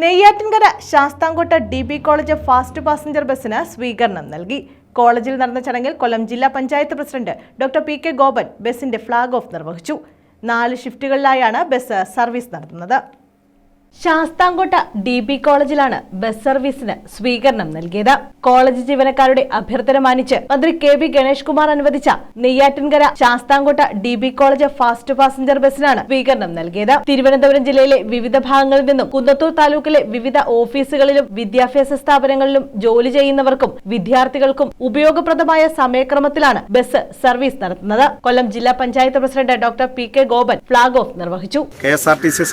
Neyyattinkara Sasthamkotta D B college fast passenger ബസ്സിന് സ്വീകരണം നൽകി. കോളേജിൽ നടന്ന ചടങ്ങിൽ കൊല്ലം ജില്ലാ panchayat president doctor P K Gopan ബസിന്റെ ഫ്ളാഗ് ഓഫ് നിർവഹിച്ചു. നാല് ഷിഫ്റ്റുകളിലായാണ് ബസ് സർവീസ് നടത്തുന്നത്. ശാസ്താംകോട്ട ഡി ബി കോളേജിലാണ് ബസ് സർവീസിന് സ്വീകരണം നൽകിയത്. കോളേജ് ജീവനക്കാരുടെ അഭ്യർത്ഥന മാനിച്ച് മന്ത്രി കെ ബി ഗണേഷ് കുമാർ അനുവദിച്ച Neyyattinkara Sasthamkotta D B college fast passenger ബസ്സിനാണ് സ്വീകരണം നൽകിയത്. തിരുവനന്തപുരം ജില്ലയിലെ വിവിധ ഭാഗങ്ങളിൽ നിന്നും കുന്നത്തൂർ താലൂക്കിലെ വിവിധ ഓഫീസുകളിലും വിദ്യാഭ്യാസ സ്ഥാപനങ്ങളിലും ജോലി ചെയ്യുന്നവർക്കും വിദ്യാർത്ഥികൾക്കും ഉപയോഗപ്രദമായ സമയക്രമത്തിലാണ് ബസ് സർവീസ് നടത്തുന്നത്. കൊല്ലം ജില്ലാ panchayat president doctor P K Gopan flag off നിർവഹിച്ചു.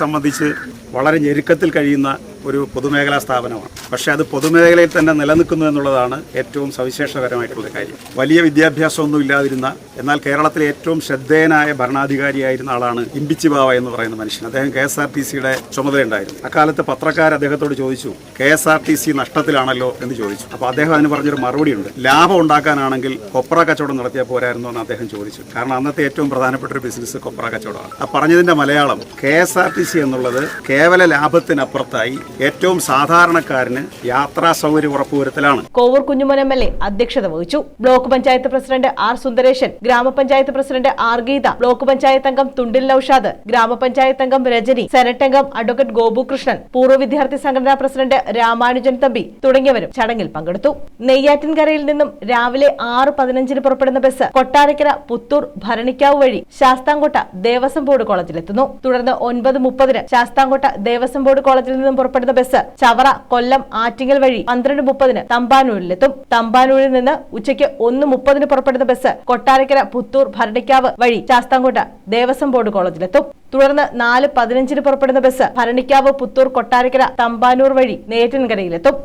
സംബന്ധിച്ച് വളരെ ഞെരുക്കത്തിൽ കഴിയുന്ന ഒരു പൊതുമേഖലാ സ്ഥാപനമാണ്. പക്ഷേ അത് പൊതുമേഖലയിൽ തന്നെ നിലനിൽക്കുന്നു എന്നുള്ളതാണ് ഏറ്റവും സവിശേഷകരമായിട്ടുള്ള കാര്യം. വലിയ വിദ്യാഭ്യാസമൊന്നും ഇല്ലാതിരുന്ന എന്നാൽ കേരളത്തിലെ ഏറ്റവും ശ്രദ്ധേയനായ ഭരണാധികാരിയായിരുന്ന ആളാണ് ഇമ്പിച്ചി ബാവ എന്ന് പറയുന്ന മനുഷ്യൻ. അദ്ദേഹം കെ എസ് ആർ ടി സിയുടെ ചുമതലയുണ്ടായിരുന്നു. അക്കാലത്ത് പത്രക്കാർ അദ്ദേഹത്തോട് ചോദിച്ചു K S R T C നഷ്ടത്തിലാണല്ലോ? എന്ന് ചോദിച്ചു. അപ്പോൾ അദ്ദേഹം അതിന് പറഞ്ഞൊരു മറുപടിയുണ്ട് ലാഭം ഉണ്ടാക്കാനാണെങ്കിൽ കൊപ്ര കച്ചവടം നടത്തിയാൽ പോരായിരുന്നു എന്ന് അദ്ദേഹം ചോദിച്ചു. കാരണം അന്നത്തെ ഏറ്റവും പ്രധാനപ്പെട്ട ഒരു ബിസിനസ് കൊപ്ര കച്ചവടമാണ്. ആ പറഞ്ഞതിന്റെ Malayalam K S R T C എന്നുള്ളത് കേവല ലാഭത്തിനപ്പുറത്തായി ഏറ്റവും സാധാരണക്കാരന് യാത്രാ സൗകര്യം ഉറപ്പുവരുത്തലാണ്. Kovoor Kunjumon M L A അധ്യക്ഷത വഹിച്ചു. Block panchayat president R Sundaresan ഗ്രാമപഞ്ചായത്ത് president R Geetha block panchayat അംഗം തുണ്ടിൽ നൌഷാദ് ഗ്രാമപഞ്ചായത്ത് അംഗം രജനി സെനറ്റ് അംഗം അഡ്വക്കേറ്റ് ഗോപുകൃഷ്ണൻ പൂർവ വിദ്യാർത്ഥി സംഘടനാ പ്രസിഡന്റ് രാമാനുജൻ തമ്പി തുടങ്ങിയവരും ചടങ്ങിൽ പങ്കെടുത്തു. നെയ്യാറ്റിൻകരയിൽ നിന്നും രാവിലെ ആറ് പതിനഞ്ചിന് പുറപ്പെടുന്ന ബസ് കൊട്ടാരക്കര പുത്തൂർ ഭരണിക്കാവ് വഴി ശാസ്താംകോട്ട ദേവസ്വം ബോർഡ് കോളേജിലെത്തുന്നു. തുടർന്ന് ഒൻപത് മുപ്പതിന് ശാസ്താംകോട്ട ദേവസ്വം ബോർഡ് കോളേജിൽ നിന്നും പുറപ്പെടുന്ന ബസ് ചവറ കൊല്ലം ആറ്റിങ്ങൽ വഴി പന്ത്രണ്ട് മുപ്പതിന് തമ്പാനൂരിലെത്തും. തമ്പാനൂരിൽ നിന്ന് ഉച്ചയ്ക്ക് ഒന്ന് മുപ്പതിന് പുറപ്പെടുന്ന ബസ് കൊട്ടാരക്കര പുത്തൂർ ഭരണിക്കാവ് വഴി ശാസ്താംകോട്ട ദേവസ്വം ബോർഡ് കോളേജിലെത്തും. തുടർന്ന് നാല് പതിനഞ്ചിന് പുറപ്പെടുന്ന ബസ് ഭരണിക്കാവ് പുത്തൂർ കൊട്ടാരക്കര തമ്പാനൂർ വഴി നേറ്റൻകരയിലെത്തും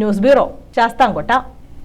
ന്യൂസ് ബ്യൂറോ ശാസ്താംകോട്ട.